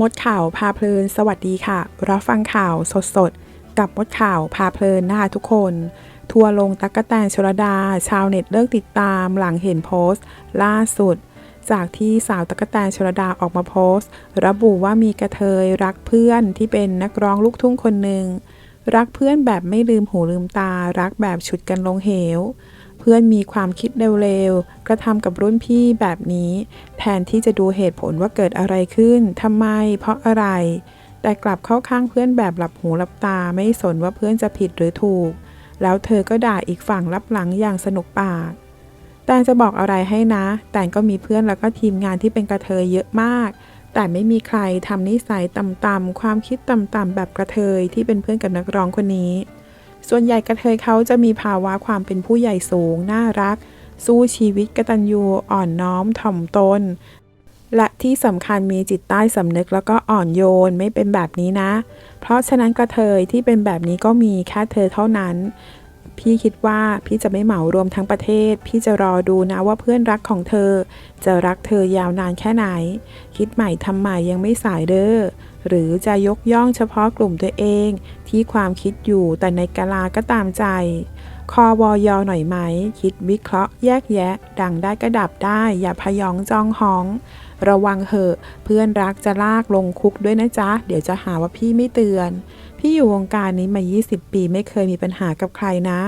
มดข่าวพาเพลิน สวัสดีค่ะ รับฟังข่าวสดๆกับมดข่าวพาเพลินนะคะทุกคน ทัวร์ลงตั๊กแตนชลดา ชาวเน็ตเลิกติดตามหลังเห็นโพสต์ ล่าสุด จากที่สาวตั๊กแตนชลดาออกมาโพสต์ ระบุว่ามีกระเทยรักเพื่อนที่เป็นนักร้องลูกทุ่งคนหนึ่งรักเพื่อนแบบไม่ลืมหูลืมตา รักแบบฉุดกันลงเหว เพื่อนมีความคิดเร็วๆ กระทำกับรุ่นพี่แบบนี้ แทนที่จะดูเหตุผลว่าเกิดอะไรขึ้น ทำไม เพราะอะไร แต่กลับเข้าข้างเพื่อนแบบหลับหูหลับตาไม่สนว่าเพื่อนจะผิดหรือถูก แล้วเธอก็ด่าอีกฝั่งรับหลังอย่างสนุกปากแต่จะบอกอะไรให้นะ แต่ก็มีเพื่อนแล้วก็ทีมงานที่เป็นกระเทยเยอะมาก แต่ไม่มีใครทำนิสัยต่ำๆความคิดต่ำๆแบบกระเทยที่เป็นเพื่อนกับนักร้องคนนี้ ส่วนใหญ่กระเทยเขาจะมีภาวะความเป็นผู้ใหญ่สูง น่ารัก สู้ชีวิตกตัญญูอ่อนน้อมถ่อมตน และที่สำคัญมีจิตใต้สำนึกแล้วก็อ่อนโยนไม่เป็นแบบนี้นะ เพราะฉะนั้นกระเทยที่เป็นแบบนี้ก็มีแค่เธอเท่านั้น พี่คิดว่าพี่จะไม่เหมารวมทั้งประเทศ พี่จะรอดูนะว่าเพื่อนรักของเธอ จะรักเธอยาวนานแค่ไหน คิดใหม่ทำใหม่ยังไม่สายเด้อหรือจะยกย่องเฉพาะกลุ่มตัวเอง ที่ความคิดอยู่แต่ในกะลาก็ตามใจ คอวอยอหน่อยไหม คิดวิเคราะห์แยกแยะ ดังได้ก็ดับได้อย่าพยองจองหอง ระวังเหอะ เพื่อนรักจะลากลงคุกด้วยนะจ๊ะ เดี๋ยวจะหาว่าพี่ไม่เตือน พี่อยู่วงการนี้มา 20 ปีไม่เคยมีปัญหากับใครนะ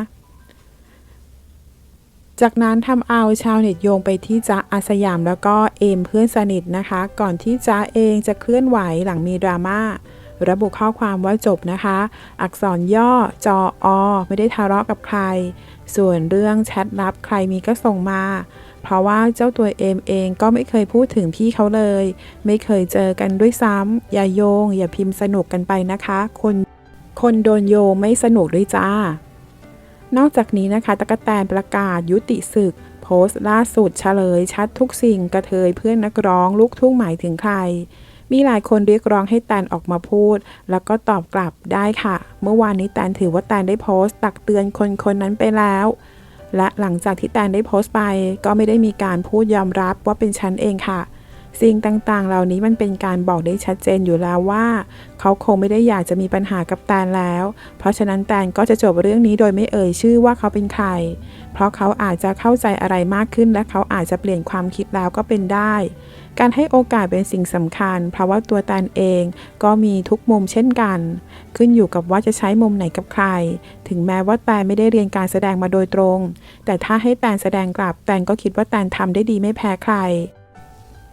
จากนั้นทำเอาชาวเน็ตโยงไปที่จ๊ะอาสยามแล้วก็เอมเพื่อนสนิทนะคะ ก่อนที่จ๊ะเองจะเคลื่อนไหวหลังมีดราม่า ระบุข้อความว่าจบนะคะ อักษรย่อจออไม่ได้ทะเลาะกับใคร ส่วนเรื่องแชทลับใครมีก็ส่งมา เพราะว่าเจ้าตัวเอมเองก็ไม่เคยพูดถึงพี่เขาเลย ไม่เคยเจอกันด้วยซ้ำอย่าโยง อย่าพิมพ์สนุกกันไปนะคะ คนคนโดนโยงไม่สนุกด้วยจ้า นอกจากนี้นะคะตะกะแตนประกาศยุติศึกโพสต์ล่าสุดเฉลยชัดทุกสิ่งกระเทยเพื่อนนักร้องลูกทุ่งหมายถึงใคร มีหลายคนเรียกร้องให้แตนออกมาพูด แล้วก็ตอบกลับได้ค่ะ เมื่อวานนี้แตนถือว่าแตนได้โพสต์ตักเตือนคนคนนั้นไปแล้ว และหลังจากที่แตนได้โพสต์ไป ก็ไม่ได้มีการพูดยอมรับว่าเป็นฉันเองค่ะ สิ่งต่างๆ เหล่านี้มันเป็นการบอกได้ชัดเจนอยู่แล้วว่า เขาคงไม่ได้อยากจะมีปัญหากับแตนแล้ว เพราะฉะนั้นแตนก็จะจบเรื่องนี้โดยไม่เอ่ยชื่อว่าเขาเป็นใคร เพราะเขาอาจจะเข้าใจอะไรมากขึ้น และเขาอาจจะเปลี่ยนความคิดแล้วก็เป็นได้ การให้โอกาสเป็นสิ่งสำคัญ เพราะว่าตัวแตนเองก็มีทุกมุมเช่นกัน ขึ้นอยู่กับว่าจะใช้มุมไหนกับใคร ถึงแม้ว่าแตนไม่ได้เรียนการแสดงมาโดยตรง แต่ถ้าให้แตนแสดงกลับแตนก็คิดว่าแตนทำได้ดีไม่แพ้ใคร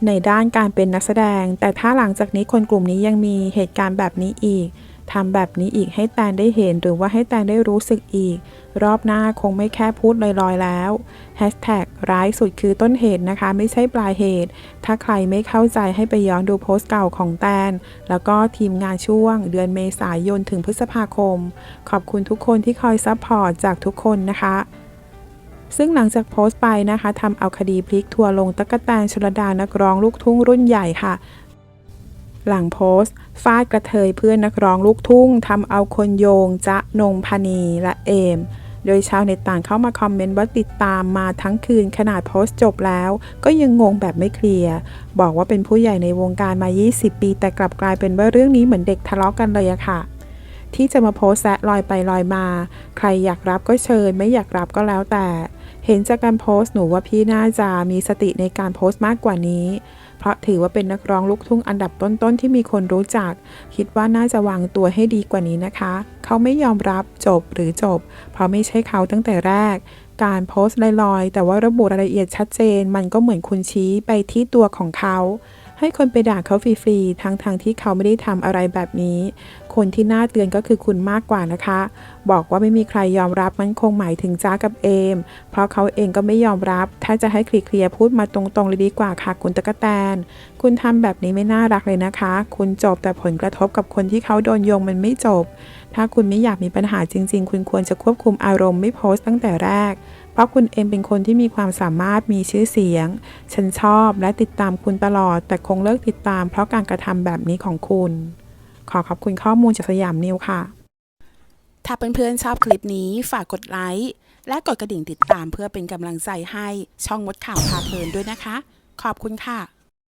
ในด้านการเป็นนักแสดง แต่ถ้าหลังจากนี้คนกลุ่มนี้ยังมีเหตุการณ์แบบนี้อีก ทำแบบนี้อีกให้แตนได้เห็นหรือว่าให้แตนได้รู้สึกอีก รอบหน้าคงไม่แค่พูดลอยๆแล้วแฮชแท็กร้ายสุดคือต้นเหตุนะคะ ไม่ใช่ปลายเหตุ ถ้าใครไม่เข้าใจให้ไปย้อนดูโพสต์เก่าของแตน แล้วก็ทีมงานช่วง เดือนเมษายนถึงพฤษภาคม ขอบคุณทุกคนที่คอยซัพพอร์ตจากทุกคนนะคะซึ่งหลังจากโพสต์ไปนะคะทำเอาคดีพลิกทัวร์ลงตะกะแตนชลดานักร้องลูกทุ่งรุ่นใหญ่ค่ะ หลังโพสต์ฟาดกระเทยเพื่อนนักร้องลูกทุ่งทำเอาคนโยง จะนงพนีและเอม โดยชาวเน็ตต่างเข้ามาคอมเมนต์ว่าติดตามมาทั้งคืนขนาดโพสต์จบแล้ว ก็ยังงงแบบไม่เคลียร์ บอกว่าเป็นผู้ใหญ่ในวงการมา 20 ปี แต่กลับกลายเป็นว่าเรื่องนี้เหมือนเด็กทะเลาะกันเลยอะค่ะ ที่จะมาโพสแซะลอยไปลอยมา ใครอยากรับก็เชิญ ไม่อยากรับก็แล้วแต่ เห็นจากการโพสต์หนูว่าพี่น่าจะมีสติในการโพสต์มากกว่านี้ เพราะถือว่าเป็นนักร้องลูกทุ่งอันดับต้นๆ ที่มีคนรู้จัก คิดว่าน่าจะวางตัวให้ดีกว่านี้นะคะ เขาไม่ยอมรับจบหรือจบ เพราะไม่ใช่เขาตั้งแต่แรก การโพสต์ลอยๆ แต่ว่าระบุรายละเอียดชัดเจน มันก็เหมือนคุณชี้ไปที่ตัวของเขา ให้คนไปด่าเขาฟรีๆทั้งๆทที่เขาไม่ได้ทำอะไรแบบนี้ คนที่น่าเตือนก็คือคุณมากกว่านะคะ บอกว่าไม่มีใครยอมรับมันคงหมายถึงจ้ากับเอม เพราะเขาเองก็ไม่ยอมรับ ถ้าจะให้คลีเคลียพูดมาตรงๆเลยดีกว่าค่ะคุณตะกะแตน คุณทำแบบนี้ไม่น่ารักเลยนะคะ คุณจบแต่ผลกระทบกับคนที่เขาโดนโยงมันไม่จบ ถ้าคุณไม่อยากมีปัญหาจริง ๆ คุณควรจะควบคุมอารมณ์ไม่โพสต์ตั้งแต่แรก เพราะคุณเองเป็นคนที่มีความสามารถมีชื่อเสียง ฉันชอบและติดตามคุณตลอด แต่คงเลิกติดตามเพราะการกระทำแบบนี้ของคุณ ขอขอบคุณข้อมูลจากสยามนิวค่ะ ถ้าเพื่อนๆชอบคลิปนี้ฝากกดไลค์และกดกระดิ่งติดตามเพื่อเป็นกำลังใจให้ช่องมดข่าวพาเพลินด้วยนะคะ ขอบคุณค่ะ